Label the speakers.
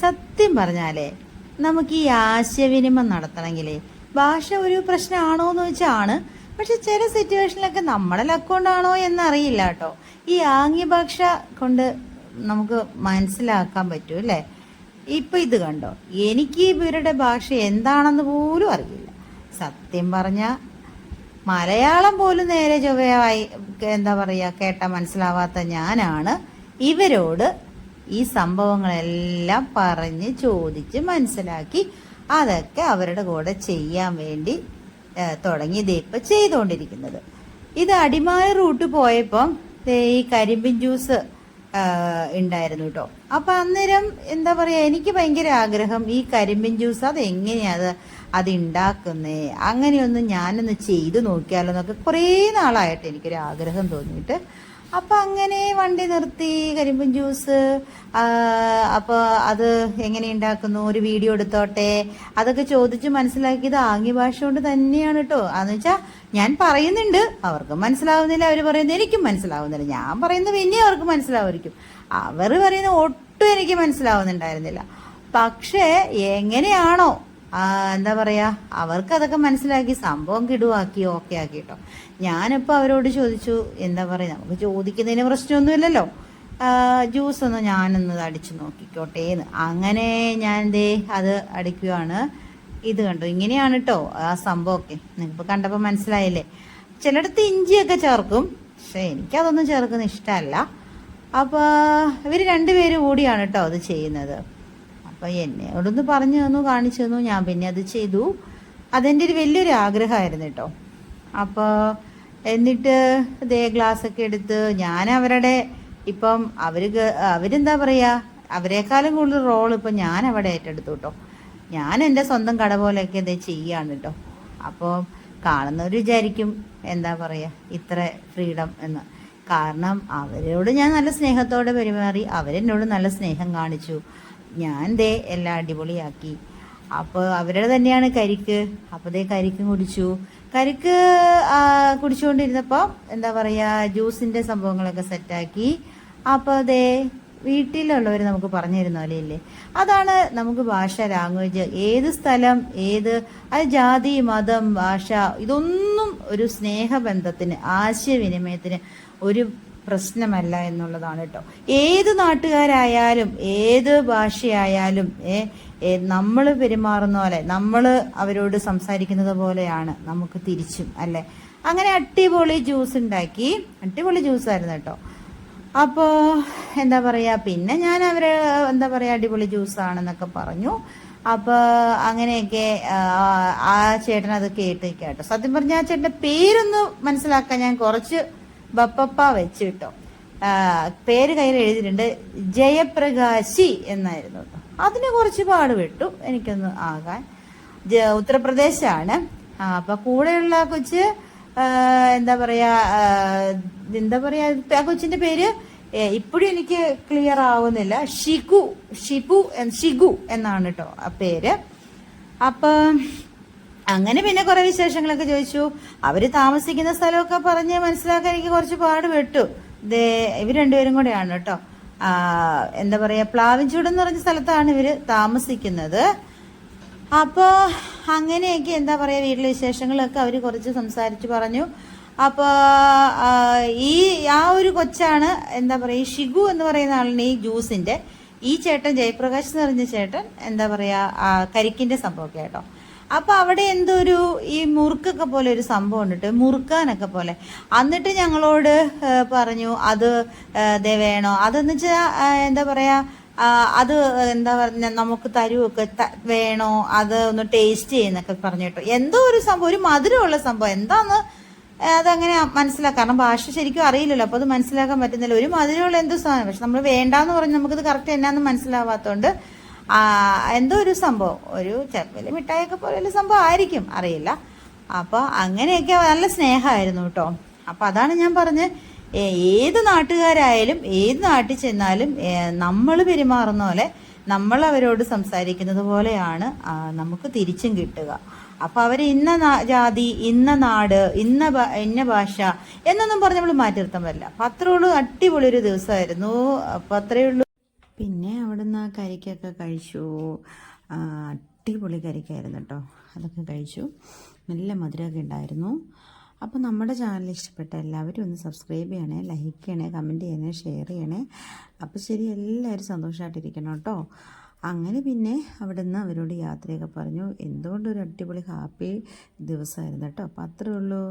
Speaker 1: സത്യം പറഞ്ഞാലേ നമുക്ക് ഈ ആശയവിനിമയം നടത്തണമെങ്കിലേ ഭാഷ ഒരു പ്രശ്നമാണോ എന്ന് വെച്ചാണ് പക്ഷെ ചില സിറ്റുവേഷനിലൊക്കെ നമ്മുടെ ലക്കൊണ്ടാണോ എന്നറിയില്ല കേട്ടോ. ഈ ആംഗ്യ ഭാഷ കൊണ്ട് നമുക്ക് മനസ്സിലാക്കാൻ പറ്റും അല്ലേ? ഇപ്പൊ ഇത് കണ്ടോ? എനിക്ക് ഇവരുടെ ഭാഷ എന്താണെന്ന് പോലും അറിയില്ല. സത്യം പറഞ്ഞ മലയാളം പോലും നേരെ ചൊവ്വയായി എന്താ പറയാ കേട്ട മനസ്സിലാവാത്ത ഞാനാണ്. ഇവരോട് ഈ സംഭവങ്ങളെല്ലാം പറഞ്ഞ് ചോദിച്ച് മനസ്സിലാക്കി അതൊക്കെ അവരുടെ കൂടെ ചെയ്യാൻ വേണ്ടി തുടങ്ങി ഇപ്പം ചെയ്തുകൊണ്ടിരിക്കുന്നത് ഇത് അടിമാലി റൂട്ട് പോയപ്പം ഈ കരിമ്പിൻ ജ്യൂസ് ഉണ്ടായിരുന്നു കേട്ടോ. അപ്പൊ അന്നേരം എന്താ പറയാ എനിക്ക് ഭയങ്കര ആഗ്രഹം ഈ കരിമ്പിൻ ജ്യൂസ് അത് എങ്ങനെയാ അത് അത് ഉണ്ടാക്കുന്നേ അങ്ങനെയൊന്ന് ഞാനൊന്ന് ചെയ്തു നോക്കിയാലോ എന്നൊക്കെ കുറേ നാളായിട്ട് എനിക്കൊരു ആഗ്രഹം തോന്നിയിട്ട് അപ്പൊ അങ്ങനെ വണ്ടി നിർത്തി കരിമ്പൻ ജ്യൂസ് അപ്പോൾ അപ്പൊ അത് എങ്ങനെ ഉണ്ടാക്കുന്നു ഒരു വീഡിയോ എടുത്തോട്ടെ? അതൊക്കെ ചോദിച്ച് മനസ്സിലാക്കിയത് ആംഗ്യ ഭാഷ കൊണ്ട് തന്നെയാണ് കേട്ടോ അതെന്ന് വെച്ചാ ഞാൻ പറയുന്നുണ്ട് അവർക്ക് മനസ്സിലാവുന്നില്ല അവർ പറയുന്നത് എനിക്കും മനസ്സിലാവുന്നില്ല. ഞാൻ പറയുന്നത് പിന്നെ അവർക്ക് മനസ്സിലാവുമായിരിക്കും. അവർ പറയുന്നത് ഒട്ടും എനിക്ക് മനസ്സിലാവുന്നുണ്ടായിരുന്നില്ല. പക്ഷേ എങ്ങനെയാണോ എന്താ പറയാ അവർക്ക് അതൊക്കെ മനസ്സിലാക്കി സംഭവം കിടുവാക്കി ഓക്കെ ആക്കി കേട്ടോ ഞാനിപ്പോ അവരോട് ചോദിച്ചു എന്താ പറയാ നമുക്ക് ചോദിക്കുന്നതിന് പ്രശ്നമൊന്നുമില്ലല്ലോ. ജ്യൂസ് ഒന്ന് ഞാനൊന്ന് അടിച്ചു നോക്കിക്കോട്ടെ എന്ന് അങ്ങനെ ഞാൻ ദേ അത് അടിക്കുവാണ്. ഇത് കണ്ടു ഇങ്ങനെയാണ് കേട്ടോ ആ സംഭവമൊക്കെ. നിങ്ങൾക്ക് കണ്ടപ്പോൾ മനസ്സിലായില്ലേ? ചിലയിടത്ത് ഇഞ്ചിയൊക്കെ ചേർക്കും. പക്ഷെ എനിക്കതൊന്നും ചേർക്കുന്ന ഇഷ്ടമല്ല. അപ്പോൾ ഇവർ രണ്ടുപേരും കൂടിയാണ് കേട്ടോ അത് ചെയ്യുന്നത്. അപ്പോൾ എന്നോടൊന്ന് പറഞ്ഞു തന്നു കാണിച്ചു തന്നു. ഞാൻ പിന്നെ അത് ചെയ്തു. അതെന്റെ ഒരു വലിയൊരു ആഗ്രഹമായിരുന്നു കേട്ടോ. അപ്പോൾ എന്നിട്ട് ദേ ഒക്കെ എടുത്ത് ഞാൻ അവരുടെ ഇപ്പം അവർ അവരെന്താ പറയുക അവരെക്കാളും കൂടുതൽ റോൾ ഇപ്പം ഞാൻ അവിടെ ഏറ്റെടുത്തു കേട്ടോ. ഞാൻ എന്റെ സ്വന്തം കട പോലെയൊക്കെ ഇതേ ചെയ്യാണ് കേട്ടോ. അപ്പോൾ കാണുന്നവർ വിചാരിക്കും എന്താ പറയുക ഇത്ര ഫ്രീഡം എന്ന്. കാരണം അവരോട് ഞാൻ നല്ല സ്നേഹത്തോടെ പെരുമാറി അവരെന്നോട് നല്ല സ്നേഹം കാണിച്ചു. ഞാൻ ദേ എല്ലാം അടിപൊളിയാക്കി. അപ്പോൾ അവരുടെ തന്നെയാണ് കരിക്ക്. അപ്പോൾ ദേ കരിക്കും കുടിച്ചു. കരിക്ക് കുടിച്ചുകൊണ്ടിരുന്നപ്പോൾ എന്താ പറയുക ജ്യൂസിന്റെ സംഭവങ്ങളൊക്കെ സെറ്റാക്കി. അപ്പോൾ ദേ വീട്ടിലുള്ളവർ നമുക്ക് പറഞ്ഞു തരുന്ന ഇല്ലേ അതാണ് നമുക്ക് ഭാഷ ലാംഗ്വേജ് ഏത് സ്ഥലം ഏത് അത് ജാതി മതം ഭാഷ ഇതൊന്നും ഒരു സ്നേഹബന്ധത്തിന് ആശയവിനിമയത്തിന് ഒരു പ്രശ്നമല്ല എന്നുള്ളതാണ് കേട്ടോ. ഏത് നാട്ടുകാരായാലും ഏത് ഭാഷയായാലും ഏ നമ്മൾ പെരുമാറുന്ന പോലെ നമ്മൾ അവരോട് സംസാരിക്കുന്നത് പോലെയാണ് നമുക്ക് തിരിച്ചും അല്ലെ? അങ്ങനെ അട്ടിപൊളി ജ്യൂസ് ഉണ്ടാക്കി ജ്യൂസ് ആയിരുന്നു കേട്ടോ. അപ്പോൾ എന്താ പറയാ പിന്നെ ഞാൻ അവരെ എന്താ പറയുക അടിപൊളി ജ്യൂസാണെന്നൊക്കെ പറഞ്ഞു. അപ്പോൾ അങ്ങനെയൊക്കെ ആ, ചേട്ടൻ അത് കേട്ടേക്കാട്ടോ കേട്ടോ. സത്യം പറഞ്ഞാൽ ആ ചേട്ടന്റെ പേരൊന്ന് മനസ്സിലാക്കാൻ ഞാൻ കുറച്ച് ബപ്പപ്പ വെച്ച് കിട്ടും പേര് കയ്യിൽ എഴുതിയിട്ടുണ്ട് ജയപ്രകാശി എന്നായിരുന്നു അതിനെ കുറച്ച് പാടുപെട്ടു എനിക്കൊന്ന് ആകാൻ. ഉത്തർപ്രദേശാണ്. അപ്പൊ കൂടെയുള്ള കൊച്ച് എന്താ പറയാ എന്താ പറയാ ആ കൊച്ചിന്റെ പേര് ഇപ്പോഴും എനിക്ക് ക്ലിയർ ആവുന്നില്ല. ഷിഗു ഷിബു ഷിഗു എന്നാണ് കേട്ടോ ആ പേര്. അപ്പൊ അങ്ങനെ പിന്നെ കുറെ വിശേഷങ്ങളൊക്കെ ചോദിച്ചു. അവർ താമസിക്കുന്ന സ്ഥലമൊക്കെ പറഞ്ഞ് മനസ്സിലാക്കാൻ എനിക്ക് കുറച്ച് പാടുപെട്ടു ദേ ഇവർ രണ്ടുപേരും കൂടെയാണ് കേട്ടോ. എന്താ പറയാ പ്ലാവിൻചൂട് എന്ന് പറഞ്ഞ സ്ഥലത്താണ് ഇവർ താമസിക്കുന്നത്. അപ്പോൾ അങ്ങനെയൊക്കെ എന്താ പറയുക വീട്ടിലെ വിശേഷങ്ങളൊക്കെ അവർ കുറച്ച് സംസാരിച്ച് പറഞ്ഞു. അപ്പോൾ ഈ ആ ഒരു കൊച്ചാണ് എന്താ പറയുക ഷിഗു എന്ന് പറയുന്ന ആളാണ് ഈ ജ്യൂസിന്റെ ഈ ചേട്ടൻ ജയപ്രകാശ് എന്ന് പറഞ്ഞ ചേട്ടൻ എന്താ പറയുക കരിക്കിന്റെ സംഭവമൊക്കെ കേട്ടോ. അപ്പൊ അവിടെ എന്തോ ഒരു ഈ മുറുക്കൊക്കെ പോലെ ഒരു സംഭവം ഉണ്ടിട്ട് ട്ടോ. മുറുക്കാനൊക്കെ പോലെ. എന്നിട്ട് ഞങ്ങളോട് പറഞ്ഞു അത് ദേ വേണോ? അതെന്ന് വെച്ചാൽ എന്താ പറയാ അത് എന്താ പറഞ്ഞ നമുക്ക് തരുമൊക്കെ വേണോ? അത് ഒന്ന് ടേസ്റ്റ് ചെയ്യുന്നൊക്കെ പറഞ്ഞു കേട്ടോ. എന്തോ ഒരു സംഭവം ഒരു മധുരമുള്ള സംഭവം. എന്താന്ന് അതങ്ങനെ മനസ്സിലാക്കാം കാരണം ഭാഷ ശരിക്കും അറിയില്ലല്ലോ. അപ്പോൾ അത് മനസ്സിലാക്കാൻ പറ്റുന്നില്ല. ഒരു മധുരമുള്ള എന്തോ സാധനം. പക്ഷെ നമ്മൾ വേണ്ടാന്ന് പറഞ്ഞ് നമുക്കത് കറക്റ്റ് എന്നാന്ന് മനസ്സിലാവാത്തതുകൊണ്ട് എന്തോ ഒരു സംഭവം? ഒരു ചെറുപ്പിലെ മിഠായിയൊക്കെ പോലെ ഒരു സംഭവം ആയിരിക്കും അറിയില്ല. അപ്പോൾ അങ്ങനെയൊക്കെ നല്ല സ്നേഹമായിരുന്നു കേട്ടോ. അപ്പോൾ അതാണ് ഞാൻ പറഞ്ഞത് ഏത് നാട്ടുകാരായാലും ഏത് നാട്ടിൽ ചെന്നാലും നമ്മൾ പെരുമാറുന്ന പോലെ നമ്മൾ അവരോട് സംസാരിക്കുന്നത് പോലെയാണ് നമുക്ക് തിരിച്ചും കിട്ടുക. അപ്പോൾ അവർ ഇന്ന ജാതി ഇന്ന നാട് ഇന്ന ഇന്ന ഭാഷ എന്നൊന്നും പറഞ്ഞ് നമ്മൾ മാറ്റി നിർത്താൻ പറ്റില്ല. അപ്പം അത്രയുള്ളൂ അടിപൊളി ഒരു ദിവസമായിരുന്നു. അപ്പം അത്രേ ഉള്ളൂ. പിന്നെ അവിടുന്ന് ആ കരിക്കൊക്കെ കഴിച്ചു. അടിപൊളി കരിക്കായിരുന്നു കേട്ടോ അതൊക്കെ കഴിച്ചു. നല്ല മധുരമൊക്കെ ഉണ്ടായിരുന്നു. അപ്പോൾ നമ്മുടെ ചാനൽ ഇഷ്ടപ്പെട്ട എല്ലാവരും ഒന്ന് സബ്സ്ക്രൈബ് ചെയ്യണേ ലൈക്ക് ചെയ്യണേ കമന്റ് ചെയ്യണേ ഷെയർ ചെയ്യണേ. അപ്പോൾ ശരി എല്ലാവരും സന്തോഷമായിട്ടിരിക്കണം കേട്ടോ അങ്ങനെ പിന്നെ അവിടുന്ന് അവരോട് യാത്രയൊക്കെ പറഞ്ഞു. എന്തുകൊണ്ടൊരു അടിപൊളി ഹാപ്പി ദിവസമായിരുന്നു കേട്ടോ അപ്പോൾ അത്രേ ഉള്ളൂ.